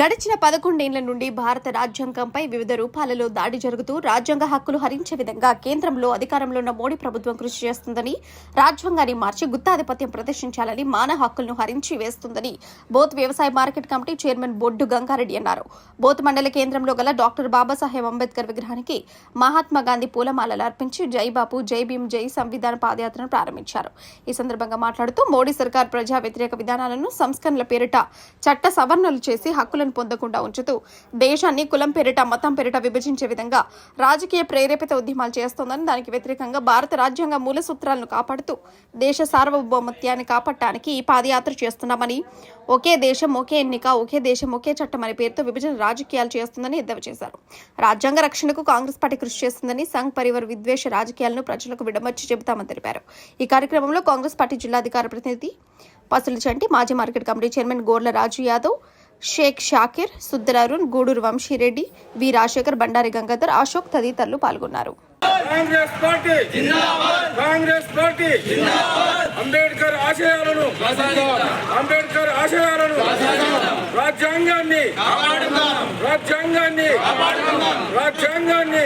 గడిచిన పదకొండేళ్ళ నుండి భారత రాజ్యాంగంపై వివిధ రూపాలలో దాడి జరుగుతూ రాజ్యాంగ హక్కులు హరించే విధంగా కేంద్రంలో అధికారంలో ఉన్న మోడీ ప్రభుత్వం కృషి చేస్తుందని రాజ్యాంగాన్ని మార్చి గుత్తాధిపత్యం ప్రదర్శించాలని మానవ హక్కులను హరించి వేస్తుందని బోత్ వ్యవసాయ market committee chairman Boddu Gangareddy అన్నారు. బోత్ మండల కేంద్రంలో గల డాక్టర్ బాబాసాహెబ్ అంబేద్కర్ విగ్రహానికి మహాత్మా గాంధీ పూలమాలలు అర్పించి జై బాపు జై భీమ్ జై సంవిధాన పాదయాత్రను ప్రారంభించారు. ఈ సందర్భంగా మాట్లాడుతూ మోడీ సర్కార్ ప్రజా వ్యతిరేక విధానాలను సంస్కరణల పేరిట చట్ట సవరణలు చేసి హక్కులను పొందకుండా ఉంచుతూ దేశాన్ని కులం పేరిట మతం పేరిట విభజించే విధంగా రాజకీయ ప్రేరేపిత ఉద్యమాలు చేస్తోందని దానికి వ్యతిరేకంగా భారత రాజ్యాంగ మూల సూత్రాలను కాపాడుతూ దేశ సార్వభౌమత్యాన్ని కాపాడటానికి ఈ పాదయాత్ర చేస్తున్నామని ఒకే దేశం ఒకే ఎన్నిక ఒకే దేశం ఒకే చట్టం అనే పేరుతో విభజన రాజకీయాలు చేస్తుందని ఎద్దేవా చేశారు. రాజ్యాంగ రక్షణకు కాంగ్రెస్ పార్టీ కృషి చేస్తుందని సంఘ్ పరివార్ విద్వేష రాజకీయాలను ప్రజలకు విడమర్చి చెబుతామని తెలిపారు. ఈ కార్యక్రమంలో కాంగ్రెస్ పార్టీ జిల్లాధికార ప్రతినిధి పసులు చంటి మాజీ market committee chairman Gorla Raju Yadav Shaik Shakir సుద్దరరుణ్ Guduru Vamsi Reddy V Rajasekhar Bandari Gangadhar Ashok తదితరులు పాల్గొన్నారు. Congress party Congress party Ambedkar ఆశయాలను అంబేద్కర్ ఆశయాలను రాజ్యాంగాన్ని రాజ్యాంగాన్ని రాజ్యాంగాన్ని